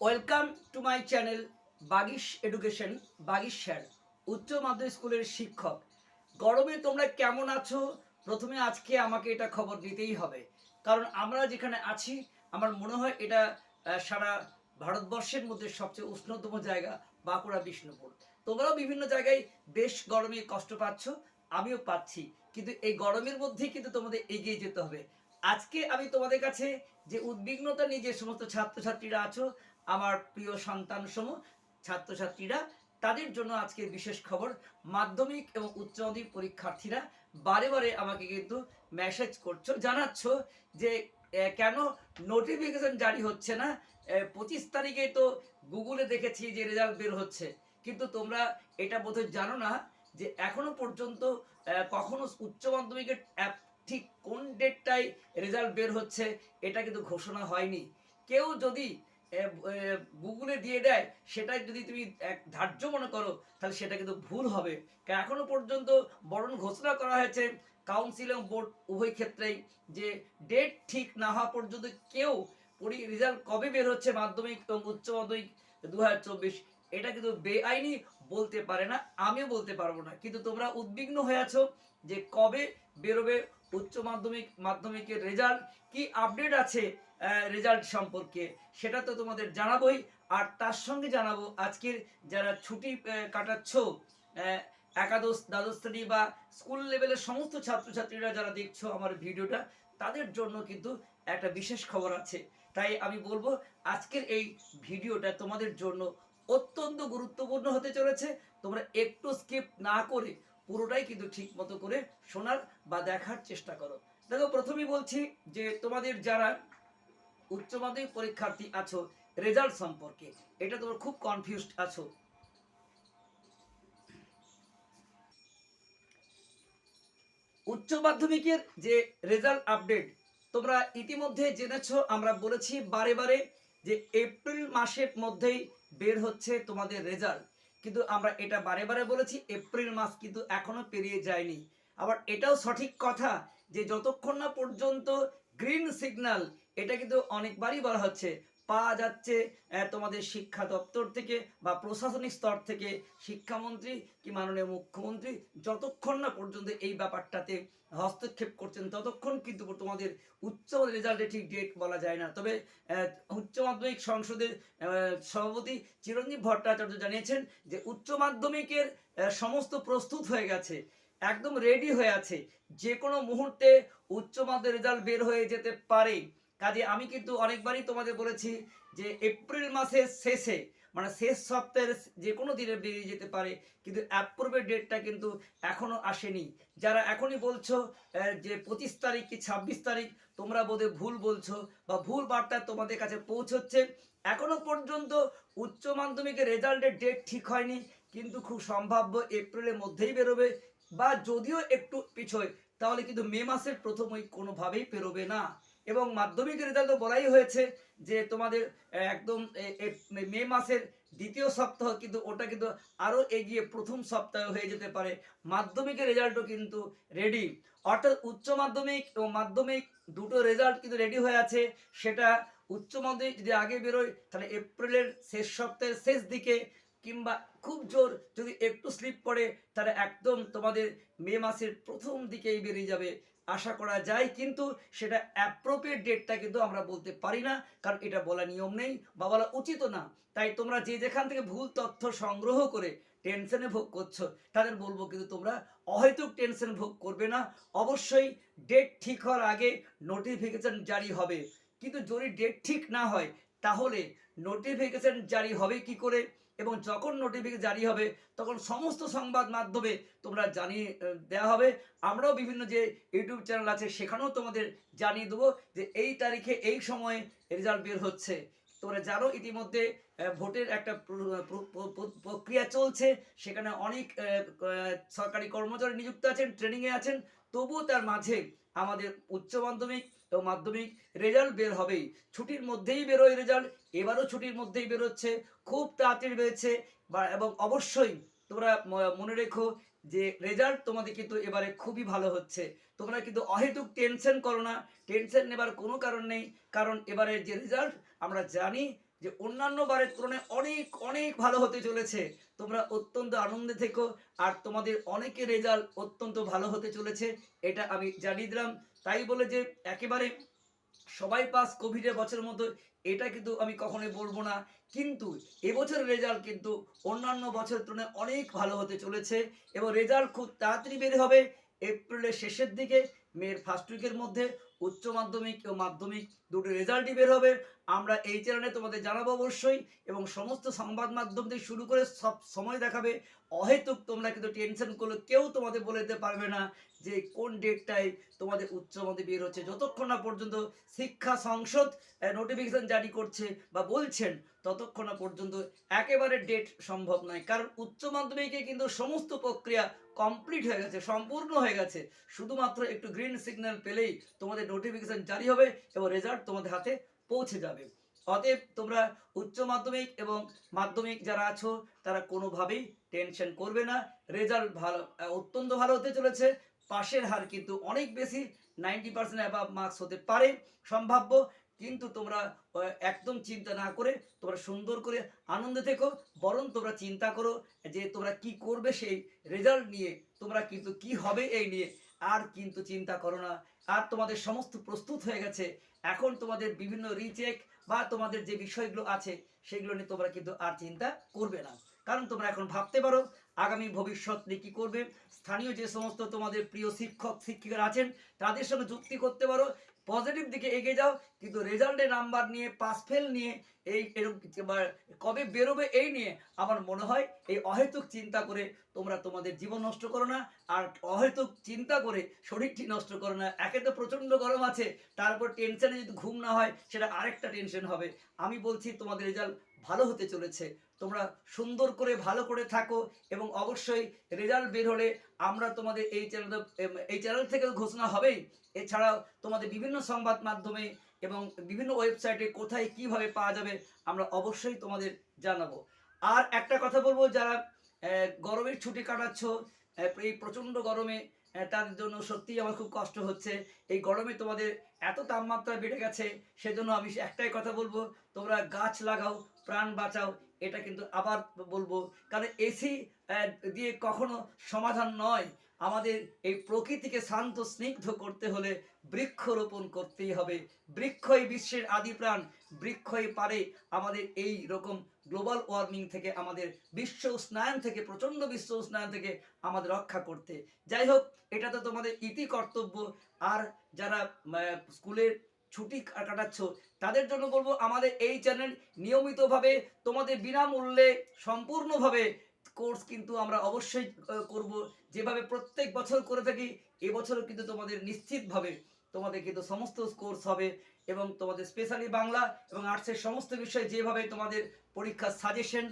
Welcome to my channel Bagish education Bagish sir, উচ্চ মাধ্যমিক স্কুলের শিক্ষক। গরমে তোমরা কেমন আছো? প্রথমে আজকে আমাকে এটা খবর দিতেই হবে। কারণ আমরা যেখানে আছি, আমার মনে হয় এটা সারা ভারতবর্ষের মধ্যে সবচেয়ে উষ্ণতম জায়গা বাঁকুড়া, বিষ্ণুপুর। তোমরাও বিভিন্ন জায়গায় বেশ গরমে কষ্ট পাচ্ছ, আমিও পাচ্ছি। কিন্তু এই গরমের মধ্যেই কিন্তু তোমাদের এগিয়ে যেতে হবে। আজকে আমি তোমাদের কাছে যে উদ্বিগ্নতা নিয়ে যে সমস্ত ছাত্রছাত্রীরা আছো আমার প্রিয় সন্তান সম ছাত্রছাত্রীরা, তাদের জন্য আজকে বিশেষ খবর, মাধ্যমিক এবং উচ্চ মাধ্যমিক পরীক্ষার্থীরা বারে বারে আমাকে কিন্তু মেসেজ করছ, জানাচ্ছ যে কেন নোটিফিকেশন জারি হচ্ছে না? পঁচিশ তারিখে তো গুগলে দেখেছি যে রেজাল্ট বের হচ্ছে। কিন্তু তোমরা এটা বোধহয় জানো না যে, এখনও পর্যন্ত কখনো উচ্চ মাধ্যমিকের অ্যাপ ঠিক কোন ডেটটায় রেজাল্ট বের হচ্ছে, এটা কিন্তু ঘোষণা হয়নি। কেউ যদি গুগলে দিয়ে দেয়, সেটাই যদি তুমি এক ধার্য মনে করো, তাহলে সেটা কিন্তু ভুল হবে। এখনও পর্যন্ত বরং ঘোষণা করা হয়েছে কাউন্সিল এবং বোর্ড উভয় ক্ষেত্রেই যে ডেট ঠিক না হওয়া পর্যন্ত কেউ পরি রেজাল্ট কবে বের হচ্ছে মাধ্যমিক এবং উচ্চ মাধ্যমিক দু হাজার চব্বিশ, এটা কিন্তু বেআইনি বলতে পারে না, আমিও বলতে পারব না। কিন্তু তোমরা উদ্বিগ্ন হয়ে আছো যে কবে বেরোবে উচ্চ মাধ্যমিক, মাধ্যমিকের রেজাল্ট কি আপডেট আছে? রেজাল্ট সম্পর্কে, সেটা তো তোমাদের জানাবোই। আর তার সঙ্গে জানাব, আজকের যারা ছুটি কাটাচ্ছ একাদশ, দ্বাদশ শ্রেণি বা স্কুল লেভেলের সমস্ত ছাত্রছাত্রীরা যারা দেখছ আমার ভিডিওটা, তাদের জন্য কিন্তু একটা বিশেষ খবর আছে। তাই আমি বলব, আজকের এই ভিডিওটা তোমাদের জন্য অত্যন্ত গুরুত্বপূর্ণ হতে চলেছে। তোমরা একটু স্কিপ না করে পুরোটাই কিন্তু ঠিক মতো করে শোনার বা দেখার চেষ্টা করো। দেখো, প্রথমেই বলছি যে তোমাদের যারা উচ্চ মাধ্যমিক পরীক্ষার্থী আছো, রেজাল্ট সম্পর্কে। এটা তোমরা খুব কনফিউজড আছো। উচ্চ মাধ্যমিকের যে রেজাল্ট আপডেট তোমরা ইতিমধ্যে জেনেছো, আমরা বলেছি বারে বারে যে এপ্রিল মাসের মধ্যেই বের হচ্ছে তোমাদের রেজাল্ট। কিন্তু আমরা এটা বারে বারে বলেছি, এপ্রিল মাস কিন্তু এখনও পেরিয়ে যায়নি। আবার এটাও সঠিক কথা যে যতক্ষণ না পর্যন্ত গ্রিন সিগন্যাল এটা কিন্তু অনেকবারই বলা হচ্ছে। পাওয়া যাচ্ছে তোমাদের শিক্ষা দপ্তর থেকে বা প্রশাসনিক স্তর থেকে শিক্ষামন্ত্রী কি মাননীয় মুখ্যমন্ত্রী যতক্ষণ না পর্যন্ত এই ব্যাপারটাতে হস্তক্ষেপ করছেন, ততক্ষণ কিন্তু তোমাদের উচ্চ রেজাল্টের ঠিক ডেট বলা যায় না। তবে উচ্চ মাধ্যমিক সংসদের সভাপতি চিরঞ্জীব ভট্টাচার্য জানিয়েছেন যে উচ্চ মাধ্যমিকের সমস্ত প্রস্তুত হয়ে গেছে, একদম রেডি হয়ে আছে। যে কোনো মুহূর্তে উচ্চ মাধ্যমিক রেজাল্ট বের হয়ে যেতে পারে। কাজে আমি কিন্তু অনেকবারই তোমাদের বলেছি যে এপ্রিল মাসের শেষে মানে শেষ সপ্তাহের যে কোনো দিনে বেরিয়ে যেতে পারে, কিন্তু অ্যাপ্রুভের ডেটটা কিন্তু এখনও আসেনি। যারা এখনই বলছো যে পঁচিশ তারিখ কি ছাব্বিশ তারিখ, তোমরা বোধহয় ভুল বলছো বা ভুল বার্তা তোমাদের কাছে পৌঁছচ্ছে। এখনও পর্যন্ত উচ্চ মাধ্যমিকের রেজাল্টের ডেট ঠিক হয়নি, কিন্তু খুব সম্ভাব্য এপ্রিলের মধ্যেই বেরোবে বা যদিও একটু পিছোয়, তাহলে কিন্তু মে মাসের প্রথম ওই কোনোভাবেই পেরোবে না। এবং মাধ্যমিকের রেজাল্ট বলাই হয়েছে যে তোমাদের একদম মে মাসের দ্বিতীয় সপ্তাহ কিন্তু ওটা কিন্তু আরও এগিয়ে প্রথম সপ্তাহ হয়ে যেতে পারে। মাধ্যমিকের রেজাল্টও কিন্তু রেডি অর্থাৎ উচ্চ মাধ্যমিক এবং মাধ্যমিক দুটো রেজাল্ট কিন্তু রেডি হয়ে আছে। সেটা উচ্চ মাধ্যমিক যদি আগে বেরোয়, তাহলে এপ্রিলের শেষ সপ্তাহের শেষ দিকে কিংবা খুব জোর যদি একটু স্লিপ করে তাহলে একদম তোমাদের মে মাসের প্রথম দিকেই বেরিয়ে যাবে। আশা করা যায়, কিন্তু সেটা অ্যাপ্রোপ্রিয়েট ডেটটা কিন্তু আমরা বলতে পারি না, কারণ এটা বলা নিয়ম নেই বা বলা উচিত না। তাই তোমরা যে যেখান থেকে ভুল তথ্য সংগ্রহ করে টেনশনে ভোগ করছ, তাদের বলব কিন্তু তোমরা অহেতুক টেনশন ভোগ করবে না। অবশ্যই ডেট ঠিক হওয়ার আগে নোটিফিকেশন জারি হবে। কিন্তু যদি ডেট ঠিক না হয়, তাহলে নোটিফিকেশন জারি হবে কি করে? এবং যখন নোটিফিকেশন জারি হবে, তখন সমস্ত সংবাদ মাধ্যমে তোমরা জানিয়ে দেওয়া হবে। আমরাও বিভিন্ন যে ইউটিউব চ্যানেল আছে, সেখানেও তোমাদের জানিয়ে দেবো যে এই তারিখে এই সময়ে রেজাল্ট বের হচ্ছে। তোমরা জানো ইতিমধ্যে ভোটের একটা প্র- প্র- প্র- প্র- প্রক্রিয়া চলছে। সেখানে অনেক সরকারি কর্মচারী নিযুক্ত আছেন ট্রেনিংয়ে আছেন। তবুও তার মাঝে আমাদের উচ্চ মাধ্যমিক এবং মাধ্যমিক রেজাল্ট বের হবেই। ছুটির মধ্যেই বেরোয় রেজাল্ট এবারও ছুটির মধ্যেই বেরোচ্ছে, খুব তাড়াতাড়ি রয়েছে এবং অবশ্যই তোমরা মনে রেখো যে রেজাল্ট তোমাদের কিন্তু এবারে খুবই ভালো হচ্ছে। তোমরা কিন্তু অহেতুক টেনশন করো না। টেনশন নেবার কোনো কারণ নেই। কারণ এবারে যে রেজাল্ট আমরা জানি যে অন্যান্য বারের তুলনায় অনেক অনেক ভালো হতে চলেছে। তোমরা অত্যন্ত আনন্দে থেকো, আর তোমাদের অনেকের রেজাল্ট অত্যন্ত ভালো হতে চলেছে, এটা আমি জানিয়ে দিলাম। তাই বলে যে একেবারে সবাই পাস কোভিডের বছরের মতো, এটা কিন্তু আমি কখনোই বলব না। কিন্তু এবছরের রেজাল্ট কিন্তু অন্যান্য বছরের তুলনায় অনেক ভালো হতে চলেছে, এবং রেজাল্ট খুব তাড়াতাড়ি বের হবে এপ্রিলের শেষের দিকে। মেয়ের ফার্স্ট উইকের মধ্যে উচ্চ মাধ্যমিক ও মাধ্যমিক দুটো রেজাল্টই বের হবে। আমরা এই চ্যানেলে তোমাদের জানাব অবশ্যই এবং সমস্ত সংবাদ মাধ্যম থেকে শুরু করে সব সময় দেখাবে। অহেতুক তোমরা কিন্তু টেনশন করলে কেউ তোমাদের বলে দিতে পারবে না যে কোন ডেটটায় তোমাদের উচ্চ মাধ্যমিক বের হচ্ছে। যতক্ষণ না পর্যন্ত শিক্ষা সংসদ নোটিফিকেশন জারি করছে বা বলছেন, ততক্ষণ না পর্যন্ত একেবারে ডেট সম্ভব নয়। কারণ উচ্চ মাধ্যমিকে কিন্তু সমস্ত প্রক্রিয়া কমপ্লিট হয়ে গেছে, সম্পূর্ণ হয়ে গেছে। শুধুমাত্র একটু গ্রিন সিগন্যাল পেলেই তোমাদের নোটিফিকেশন জারি হবে এবং রেজাল্ট তোমাদের হাতে পৌঁছে যাবে। অতএব তোমরা উচ্চ মাধ্যমিক এবং মাধ্যমিক যারা আছো, তারা কোনোভাবেই টেনশন করবে না। রেজাল্ট ভালো অত্যন্ত ভালো হতে চলেছে। পাশের হার কিন্তু অনেক বেশি নাইনটি পার্সেন্ট অ্যাবাভ মার্কস হতে পারে, সম্ভাব্য। কিন্তু তোমরা একদম চিন্তা না করে, তোমরা সুন্দর করে আনন্দে থেকো। বরং তোমরা চিন্তা করো যে তোমরা কি করবে সেই রেজাল্ট নিয়ে, তোমরা কিন্তু কি হবে এই নিয়ে আর কিন্তু চিন্তা করো না। আর তোমাদের সমস্ত প্রস্তুত হয়ে গেছে। এখন তোমাদের বিভিন্ন রিচেক বা তোমাদের যে বিষয়গুলো আছে, সেগুলো নিয়ে তোমরা কিন্তু আর চিন্তা করবে না। কারণ তোমরা এখন ভাবতে পারো, আগামী ভবিষ্যৎ নিয়ে কী করবে। স্থানীয় যে সমস্ত তোমাদের প্রিয় শিক্ষক, শিক্ষিকারা আছেন, তাদের সঙ্গে যুক্তি করতে পারো। পজিটিভ দিকে এগিয়ে যাও কিন্তু রেজাল্টের নাম্বার নিয়ে পাস ফেল নিয়ে, এই এরকম কবে বেরোবে এই নিয়ে আমার মনে হয় এই অহেতুক চিন্তা করে তোমরা তোমাদের জীবন নষ্ট করো না আর অহেতুক চিন্তা করে শরীরটি নষ্ট করো না। একে তো প্রচণ্ড গরম আছে, তারপর টেনশনে যদি ঘুম না হয়, সেটা আরেকটা টেনশন হবে। আমি বলছি তোমাদের রেজাল্ট ভালো হতে চলেছে। তোমরা সুন্দর করে, ভালো করে থাকো এবং অবশ্যই রেজাল্ট বের হলে আমরা তোমাদের এই চ্যানেল এই চ্যানেল থেকে ঘোষণা হবেই। এছাড়াও তোমাদের বিভিন্ন সংবাদ মাধ্যমে এবং বিভিন্ন ওয়েবসাইটে কোথায় কীভাবে পাওয়া যাবে, আমরা অবশ্যই তোমাদের জানাব। আর একটা কথা বলব, যারা গরমের ছুটি কাটাচ্ছ এই প্রচণ্ড গরমে তাদের জন্য সত্যিই আমার খুব কষ্ট হচ্ছে। এই গরমে তোমাদের এত তাপমাত্রা বেড়ে গেছে, সেজন্য আমি একটাই কথা বলব, তোমরা গাছ লাগাও, প্রাণ বাঁচাও, এটা কিন্তু আবার বলব। কারণ এসি দিয়ে কখনো সমাধান নয়। আমাদের এই প্রকৃতিকে শান্ত, স্নিগ্ধ করতে হলে বৃক্ষরোপণ করতেই হবে। বৃক্ষই বিশ্বের আদি প্রাণ, বৃক্ষই পারে আমাদের এই রকম গ্লোবাল ওয়ার্মিং থেকে, আমাদের বিশ্ব উষ্ণায়ন থেকে, প্রচণ্ড বিশ্ব উষ্ণায়ন থেকে আমাদের রক্ষা করতে। যাই হোক, এটা তো তোমাদের ইতি কর্তব্য। আর যারা স্কুলের ছুটি কাটাচ্ছ, তাদের জন্য বলব, আমাদের এই চ্যানেল নিয়মিতভাবে তোমাদের বিনামূল্যে সম্পূর্ণভাবে কোর্স কিন্তু আমরা অবশ্যই করব। যেভাবে প্রত্যেক বছর করে থাকি এবছরও কিন্তু তোমাদের নিশ্চিতভাবে তোমাদের কিন্তু সমস্ত কোর্স হবে এবং তোমাদের স্পেশালি বাংলা এবং আর্টসের সমস্ত বিষয়ে যেভাবে তোমাদের পরীক্ষার সাজেশন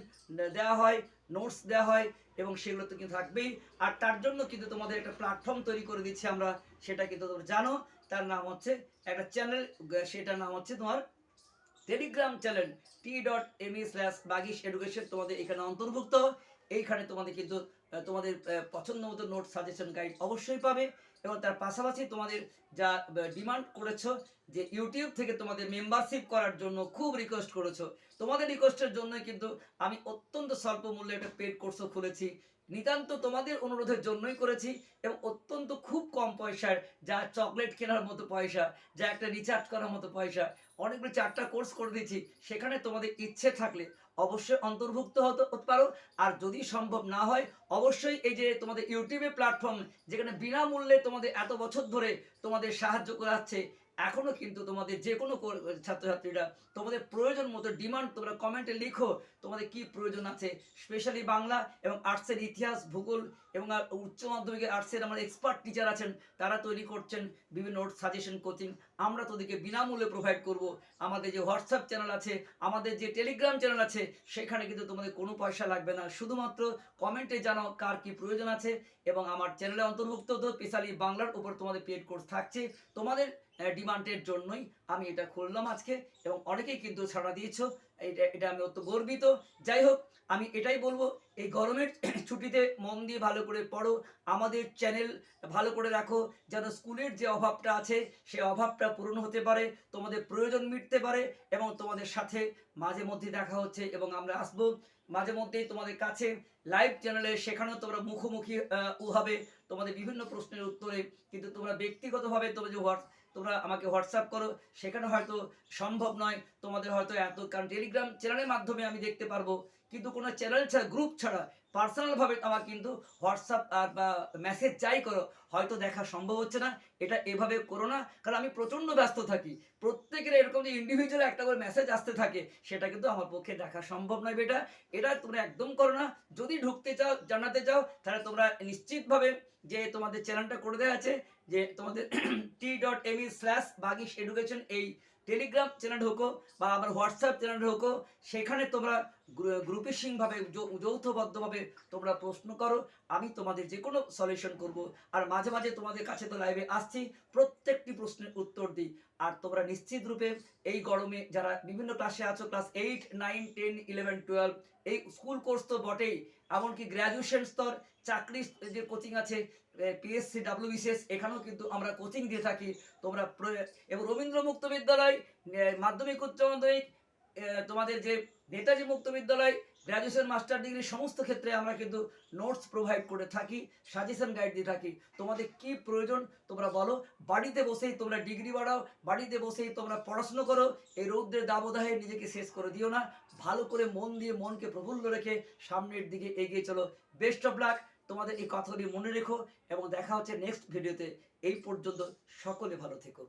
দেওয়া হয় নোটস দেওয়া হয় এবং সেগুলো তো কিন্তু থাকবেই। আর তার জন্য কিন্তু তোমাদের একটা প্ল্যাটফর্ম তৈরি করে দিচ্ছি আমরা, সেটা কিন্তু তোমরা জানো। তার নাম হচ্ছে একটা চ্যানেল সেটার নাম হচ্ছে তোমার Telegram channel T dot M E slash Bagish education তোমাদের এখানে অন্তর্ভুক্ত। এইখানে তোমাদের কিন্তু তোমাদের পছন্দ মতো নোট সাজেশন গাইড অবশ্যই পাবে। এবং তার পাশাপাশি তোমাদের যা ডিমান্ড করেছ, যে ইউটিউব থেকে তোমাদের মেম্বারশিপ করার জন্য খুব রিকোয়েস্ট করেছ। তোমাদের রিকোয়েস্টের জন্যই কিন্তু আমি অত্যন্ত স্বল্প মূল্যে একটা পেড কোর্সও খুলেছি। নিতান্ত তোমাদের অনুরোধের জন্যই করেছি এবং অত্যন্ত খুব কম পয়সার যা চকলেট কেনার মতো পয়সা, যা একটা রিচার্জ করার মতো পয়সা, অনেকগুলো চারটা কোর্স করে দিয়েছি। সেখানে তোমাদের ইচ্ছে থাকলে অবশ্যই অন্তর্ভুক্ত হতে পারো। আর যদি সম্ভব না হয়, অবশ্যই এই যে তোমাদের ইউটিউবে প্ল্যাটফর্ম যেখানে বিনামূল্যে তোমাদের এত বছর ধরে তোমাদের সাহায্য করাচ্ছে এখনও কিন্তু তোমাদের যে কোনো ছাত্রছাত্রীরা তোমাদের প্রয়োজন মতো ডিমান্ড তোমরা কমেন্টে লিখো, তোমাদের কি প্রয়োজন আছে স্পেশালি বাংলা এবং আর্টসের ইতিহাস, ভূগোল এবং উচ্চ মাধ্যমিকের আর্টসের আমার এক্সপার্ট টিচার আছেন, তারা তৈরি করছেন বিভিন্ন সাজেশন কোচিং আমরা তোদেরকে বিনামূল্যে প্রোভাইড করব। আমাদের যে হোয়াটসঅ্যাপ চ্যানেল আছে, আমাদের যে টেলিগ্রাম চ্যানেল আছে, সেখানে কিন্তু তোমাদের কোনো পয়সা লাগবে না। শুধুমাত্র কমেন্টে জানাও কার কি প্রয়োজন আছে এবং আমার চ্যানেলে অন্তর্ভুক্ত তো স্পেশালি বাংলার উপর তোমাদের পেড কোর্স থাকছে। তোমাদের ডিমান্ডের জন্যই আমি এটা খুললাম আজকে, এবং অনেকেই কিন্তু ছাড়া দিয়েছ এটা এটা আমি অত্যন্ত গর্বিত। যাই হোক, আমি এটাই বলব, এই গরমের ছুটিতে মন দিয়ে ভালো করে পড়ো, আমাদের চ্যানেল ভালো করে রাখো, যেন স্কুলের যে অভাবটা আছে, সে অভাবটা পূরণ হতে পারে, তোমাদের প্রয়োজন মিটতে পারে, এবং তোমাদের সাথে মাঝে মধ্যে দেখা হচ্ছে, এবং আমরা আসব। মাঝে মধ্যেই তোমাদের কাছে লাইভ চ্যানেলে সেখানেও তোমরা মুখোমুখি হবে, তোমাদের বিভিন্ন প্রশ্নের উত্তরে, কিন্তু তোমরা ব্যক্তিগতভাবে তোমরা যে হোয়াটস তোমরা আমাকে হোয়াটসঅ্যাপ করো, সেখানে হয়তো সম্ভব নয়। তোমাদের হয়তো এত, কারণ টেলিগ্রাম চ্যানেলের মাধ্যমে আমি দেখতে পারব। কিন্তু কোনো চ্যানেল ছাড়া গ্রুপ ছাড়া পার্সোনালভাবে আমার কিন্তু হোয়াটসঅ্যাপ মেসেজ চাই করো, হয়তো দেখা সম্ভব হচ্ছে না। এটা এভাবে করো না, কারণ আমি প্রচণ্ড ব্যস্ত থাকি। প্রত্যেকের এরকম যে ইন্ডিভিজুয়াল একটা করে মেসেজ আসতে থাকে, সেটা কিন্তু আমার পক্ষে দেখা সম্ভব নয় বেটা। এটা তোমরা একদম করো না। যদি ঢুকতে চাও, জানাতে চাও, তাহলে তোমরা নিশ্চিতভাবে যে তোমাদের চ্যানেলটা করে দেওয়া আছে, যে তোমাদের T dot M E slash Bagish education এই টেলিগ্রাম চ্যানেল ঢোকো বা আমার হোয়াটসঅ্যাপ চ্যানেল ঢোকো সেখানে তোমরা গ্রুপেশিংভাবে যৌথবদ্ধভাবে তোমরা প্রশ্ন করো, আমি তোমাদের যে কোনো সলিউশন করব। আর মাঝে মাঝে তোমাদের কাছে তো লাইভে আসছি, প্রত্যেকটি প্রশ্নের উত্তর দিই। আর তোমরা নিশ্চিত রূপে এই গরমে যারা বিভিন্ন ক্লাসে আছো class eight nine ten eleven twelve এই স্কুল কোর্স তো বটেই, এমনকি গ্র্যাজুয়েশন স্তর চাকরি যে কোচিং আছে পিএসসি ডাব্লিউবিসিএস এখানেও কিন্তু আমরা কোচিং দিয়ে থাকি। তোমরা এবং রবীন্দ্র মুক্ত বিদ্যালয় মাধ্যমিক, উচ্চ মাধ্যমিক তোমাদের যে নেতাজি মুক্ত বিদ্যালয় গ্র্যাজুয়েশন মাস্টার ডিগ্রি সমস্ত ক্ষেত্রে আমরা কিন্তু নোটস প্রোভাইড করে থাকি সাজেশন গাইড দিয়ে থাকি। তোমাদের কি প্রয়োজন তোমরা বলো। বাড়িতে বসেই তোমরা ডিগ্রি বাড়াও, বাড়িতে বসেই তোমরা পড়াশুনো করো, এই রৌদ্রের দাবদাহে নিজেকে শেষ করে দিও না। ভালো করে মন দিয়ে মনকে প্রফুল্ল রেখে সামনের দিকে এগিয়ে চলো। বেস্ট অফ লাক তোমাদের এই কথাগুলি মনে রেখো এবং দেখা হচ্ছে নেক্সট ভিডিওতে এই পর্যন্ত সকলে ভালো থেকো।